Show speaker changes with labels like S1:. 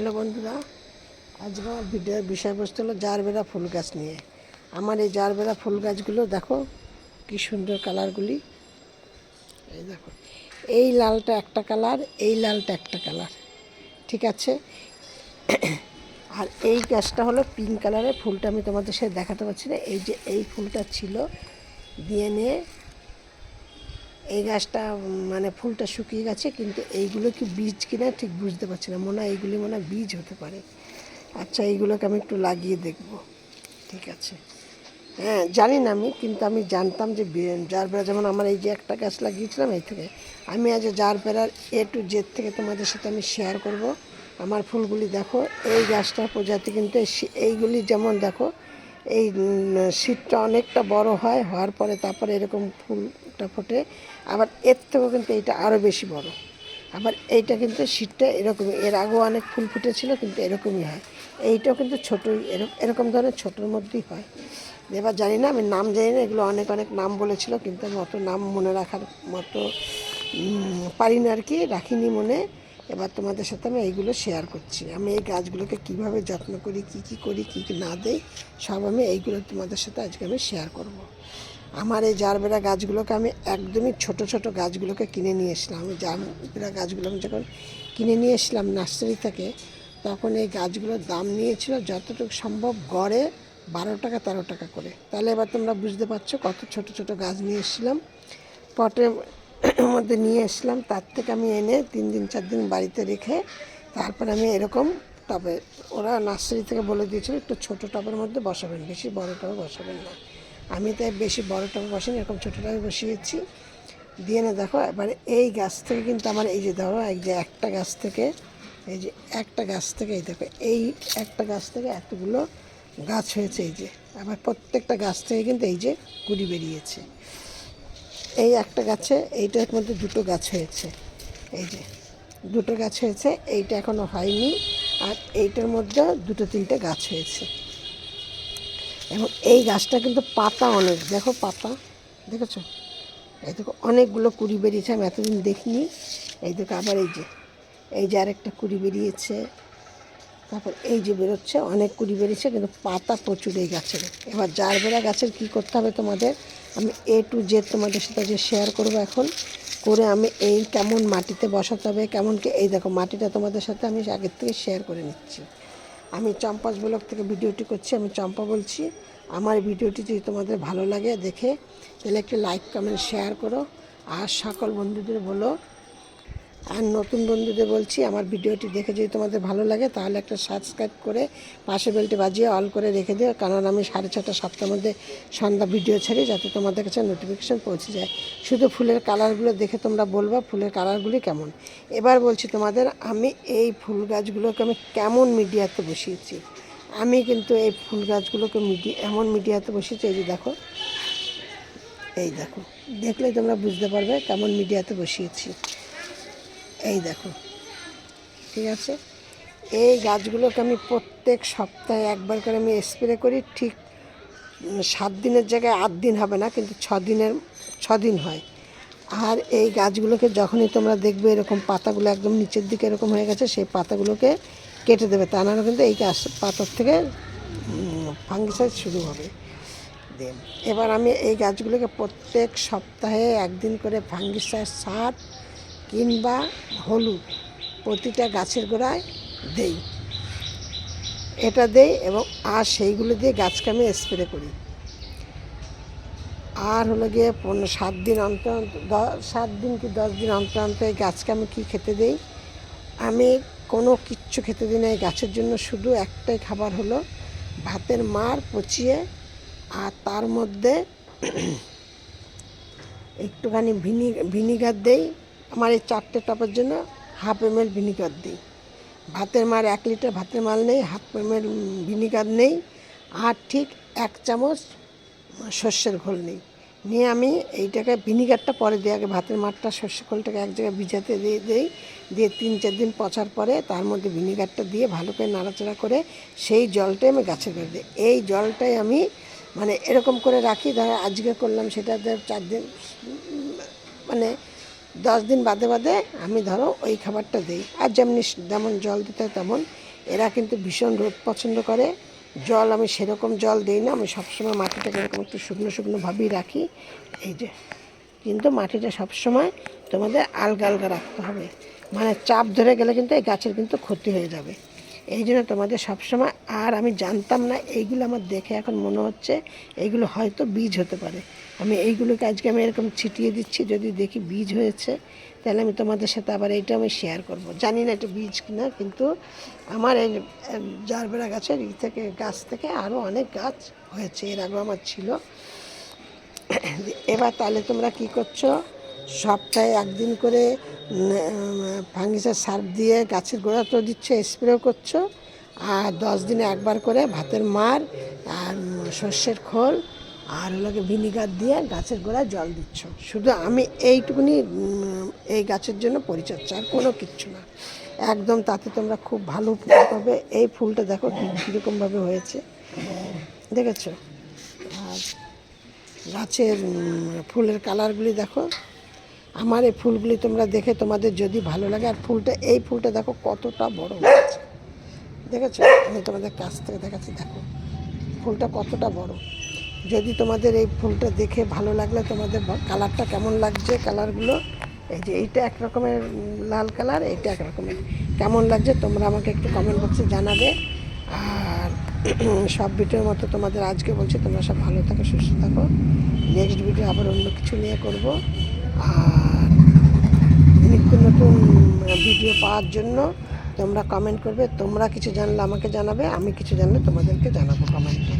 S1: Hello বন্ধুরা, আজকে আমার ভিডিওর বিষয়বস্তু হলো জারবেরা ফুল গাছ নিয়ে। আমার এই জারবেরা ফুল গাছগুলো দেখো, কি সুন্দর কালারগুলি এই দেখো, এই লালটা একটা কালার এই লালটা একটা কালার ঠিক আছে? আর এই গাছটা হলো পিঙ্ক কালারের ফুলটা আমি তোমাদের সাথে দেখাতে পারছি না। এই যে এই ফুলটা ছিল দিয়ে নিয়ে এই গাছটা মানে ফুলটা শুকিয়ে গেছে, কিন্তু এইগুলো কি বীজ কিনা ঠিক বুঝতে পারছি না। মনে হয় এইগুলি মনে হয় বীজ হতে পারে। আচ্ছা এইগুলোকে আমি একটু লাগিয়ে দেখব। ঠিক আছে। হ্যাঁ জানি না আমি, কিন্তু আমি জানতাম যে বে- জারবেরা যেমন আমার এই যে একটা গাছ লাগিয়েছিলাম এই থেকে, আমি আজ জারবেরার এ টু জেড থেকে তোমাদের সাথে আমি শেয়ার করব। আমার ফুলগুলি দেখো, এই গাছটার প্রজাতি কিন্তু এইগুলি যেমন দেখো এই শীতটা অনেকটা বড় হয়, হওয়ার পরে তারপরে এরকম ফুলটা ফোটে। আবার এর থেকেও কিন্তু এইটা আরও বেশি বড়। আবার এইটা কিন্তু শীতটা এরকমই, এর আগেও অনেক ফুল ফুটেছিল, কিন্তু এরকমই হয়। এইটাও কিন্তু ছোটোই এরকম এরকম ধরনের ছোটোর মধ্যেই হয়। এবার জানি না, আমি নাম জানি না, এগুলো অনেক অনেক নাম বলেছিল, কিন্তু আমি অত নাম মনে রাখার মতো পারি না আর কি, রাখিনি মনে। এবার তোমাদের সাথে আমি এইগুলো শেয়ার করছি। আমি এই গাছগুলোকে কীভাবে যত্ন করি, কি কি করি, কি কি না দেই, সব আমি এইগুলো তোমাদের সাথে আজকে আমি শেয়ার করব। আমার এই জারবেরা গাছগুলোকে আমি একদমই ছোট ছোট গাছগুলোকে কিনে নিয়ে এসলাম আমি জারবেরা গাছগুলো আমি যখন কিনে নিয়ে এসলাম নার্সারি থেকে, তখন এই গাছগুলোর দাম নিয়েছিল যতটুকু সম্ভব গড়ে বারো টাকা, তেরো টাকা করে। তাহলে এবার তোমরা বুঝতে পারছ কত ছোট ছোট গাছ নিয়ে এসেছিলাম। পটের মধ্যে নিয়ে এসলাম তার থেকে আমি এনে তিন দিন, চার দিন বাড়িতে রেখে তারপর আমি এরকম টবে, ওরা নার্সারি থেকে বলে দিয়েছিল একটু ছোটো টবের মধ্যে বসাবেন, বেশি বড় টবে বসাবেন না। আমি তাই বেশি বড় টবে বসিনি, এরকম ছোটো টবে বসিয়েছি। দিয়ে না দেখো, এবারে এই গাছ থেকে কিন্তু আমার এই যে ধরো, এই যে একটা গাছ থেকে, এই যে একটা গাছ থেকে, এই দেখো, এই একটা গাছ থেকে এতগুলো গাছ হয়েছে এই যে। আবার প্রত্যেকটা গাছ থেকে কিন্তু এই যে কুড়ি বেরিয়েছে। এই একটা গাছে, এইটার মধ্যে দুটো গাছ হয়েছে। এই যে, দুটো গাছ হয়েছে, এইটা এখনও হয়নি, আর এইটার মধ্যে দুটো তিনটে গাছ হয়েছে। এবং এই গাছটা কিন্তু পাতা অনেক, দেখো পাতা, দেখেছ? এই দেখো, অনেকগুলো কুড়ি বেরিয়েছে, আমি এতদিন দেখিনি। এই দেখো, আবার এই যে এই যে আরেকটা কুড়ি বেরিয়েছে। তারপর এই যে বেরোচ্ছে, অনেক কুড়ি বেরিয়েছে, কিন্তু পাতা প্রচুর এই গাছের। এবার জারবেরা গাছের কী করতে হবে তোমাদের? আমি এ টু জেড তোমাদের সাথে যে শেয়ার করব এখন। করে আমি এই কেমন মাটিতে বসাতে হবে, কেমন কি এই দেখো, মাটিটা তোমাদের সাথে আমি আগের থেকে শেয়ার করে নিচ্ছি। আমি চম্পাস ব্লক থেকে ভিডিওটি করছি, আমি চম্পা বলছি। আমার ভিডিওটি যদি তোমাদের ভালো লাগে দেখে, তাহলে একটি লাইক কমেন্ট শেয়ার করো। আর সকল বন্ধুদের বলো আর নতুন বন্ধুদের বলছি, আমার ভিডিওটি দেখে যদি তোমাদের ভালো লাগে, তাহলে একটা সাবস্ক্রাইব করে পাশে বেলটি বাজিয়ে অল করে রেখে দিও কারণ আমি সাড়ে ছটা সাতটার মধ্যে সন্ধ্যা ভিডিও ছাড়ি, যাতে তোমাদের কাছে নোটিফিকেশান পৌঁছে যায়। শুধু ফুলের কালারগুলো দেখে তোমরা বলবা, ফুলের কালারগুলি কেমন। এবার বলছি তোমাদের, আমি এই ফুল গাছগুলোকে আমি কেমন মিডিয়াতে বসিয়েছি? আমি কিন্তু এই ফুল গাছগুলোকে মিডিয়া এমন মিডিয়াতে বসিয়েছি, এই যে দেখো, এই দেখো, দেখলেই তোমরা বুঝতে পারবে কেমন মিডিয়াতে বসিয়েছি। এই দেখো, ঠিক আছে? এই গাছগুলোকে আমি প্রত্যেক সপ্তাহে একবার করে আমি স্প্রে করি, ঠিক সাত দিনের জায়গায় আট দিন হবে না, কিন্তু ছ দিনের, ছ দিন হয়। আর এই গাছগুলোকে যখনই তোমরা দেখবে এরকম পাতাগুলো একদম নিচের দিকে এরকম হয়ে গেছে, সেই পাতাগুলোকে কেটে দেবে, তা নাহলে কিন্তু এই গাছ পাতার থেকে ফাঙ্গিসাইড শুরু হবে। এবার আমি এই গাছগুলোকে প্রত্যেক সপ্তাহে একদিন করে ফাঙ্গিসাইড সার কিংবা হলুদ প্রতিটা গাছের গোড়ায় দেই। এটা দেই এবং আর সেইগুলো দিয়ে গাছকে আমি স্প্রে করি। আর হলো গিয়ে পনেরো সাত দিন অন্তর সাত দিন কি দশ দিন অন্তর অন্তর এই গাছকে আমি কী খেতে দিই? আমি কোনো কিচ্ছু খেতে দিই না এই গাছের জন্য, শুধু একটাই খাবার হলো ভাতের মার পচিয়ে আর তার মধ্যে একটুখানি ভিনি, ভিনিগার দেই। আমার এই চারটে টপের জন্য হাফ এম এল ভিনিগার দিই। ভাতের মার এক লিটার ভাতের মাল নেই হাফ এম এল ভিনিগার নেই আর ঠিক এক চামচ সর্ষের ঘোল নেই। নিয়ে আমি এইটাকে ভিনিগারটা পরে দিই আগে ভাতের মারটা সর্ষে খোলটাকে এক জায়গায় ভিজাতে দিয়ে দিই। দিয়ে তিন চার দিন পচার পরে তার মধ্যে ভিনিগারটা দিয়ে ভালো করে নাড়াচাড়া করে সেই জলটাই আমি গাছে করে দিই। এই জলটাই আমি মানে এরকম করে রাখি, ধরো আজকে করলাম সেটা ধর চার দিন মানে দশ দিন বাদে বাদে আমি ধরো ওই খাবারটা দিই। আর যেমনি যেমন জল দিতে তেমন। এরা কিন্তু ভীষণ রোদ পছন্দ করে। জল আমি সেরকম জল দিই না। আমি সবসময় মাটিটাকে এরকম একটু শুকনো শুকনোভাবেই রাখি। এই যে। কিন্তু মাটিটা সবসময় তোমাদের আলগা আলগা রাখতে হবে। মানে চাপ ধরে গেলে কিন্তু এই গাছের কিন্তু ক্ষতি হয়ে যাবে। এই জন্য তোমাদের সবসময় আর আমি জানতাম না এইগুলো আমার দেখে এখন মনে হচ্ছে এইগুলো হয়তো বীজ হতে পারে। আমি এইগুলোকে আজকে আমি এরকম ছিটিয়ে দিচ্ছি যদি দেখি বীজ হয়েছে তাহলে আমি তোমাদের সাথে আবার এইটা আমি শেয়ার করব। জানি না এটা বীজ কিনা কিন্তু আমার এই আহ, জারবেরা গাছের ই থেকে গাছ থেকে আরও অনেক গাছ হয়েছে এর আগেও আমার ছিল। এবার তাহলে তোমরা কি করছ? সপ্তাহে একদিন করে ফাঙ্গিসার সার্ফ দিয়ে গাছের গোড়া তো দিচ্ছ স্প্রে করছ। আর দশ দিনে একবার করে ভাতের মার, আর শস্যের খোল, আর হলো ভিনিগার দিয়ে গাছের গোড়ায় জল দিচ্ছ। শুধু আমি এইটুকুনি এই গাছের জন্য পরিচর্যা, আর কোনো কিচ্ছু না। একদম তাতে তোমরা খুব ভালো উপকার পাবে। এই ফুলটা দেখো কীরকমভাবে হয়েছে। দেখেছ? আর গাছের ফুলের কালারগুলি দেখো। আমার এই ফুলগুলি তোমরা দেখে তোমাদের যদি ভালো লাগে, আর ফুলটা, এই ফুলটা দেখো কতটা বড় হয়েছে দেখেছ? আমি তোমাদের কাছ থেকে দেখাচ্ছি, দেখো। ফুলটা কতটা বড়। যদি তোমাদের এই ফুলটা দেখে ভালো লাগলে, তোমাদের কালারটা কেমন লাগছে কালারগুলো? এই যে এইটা এক রকমের লাল কালার, এইটা এক রকমের। কেমন লাগছে তোমরা আমাকে একটু কমেন্ট বক্সে জানাবে। আর সব ভিডিওর মতো তোমাদের আজকে বলছি, তোমরা সব ভালো থাকো, সুস্থ থাকো। নেক্সট ভিডিও আবার অন্য কিছু নিয়ে করব। আর নতুন ভিডিও পাওয়ার জন্য তোমরা কমেন্ট করবে, তোমরা কিছু জানলে আমাকে জানাবে, আমি কিছু জানলে তোমাদেরকে জানাব কমেন্টে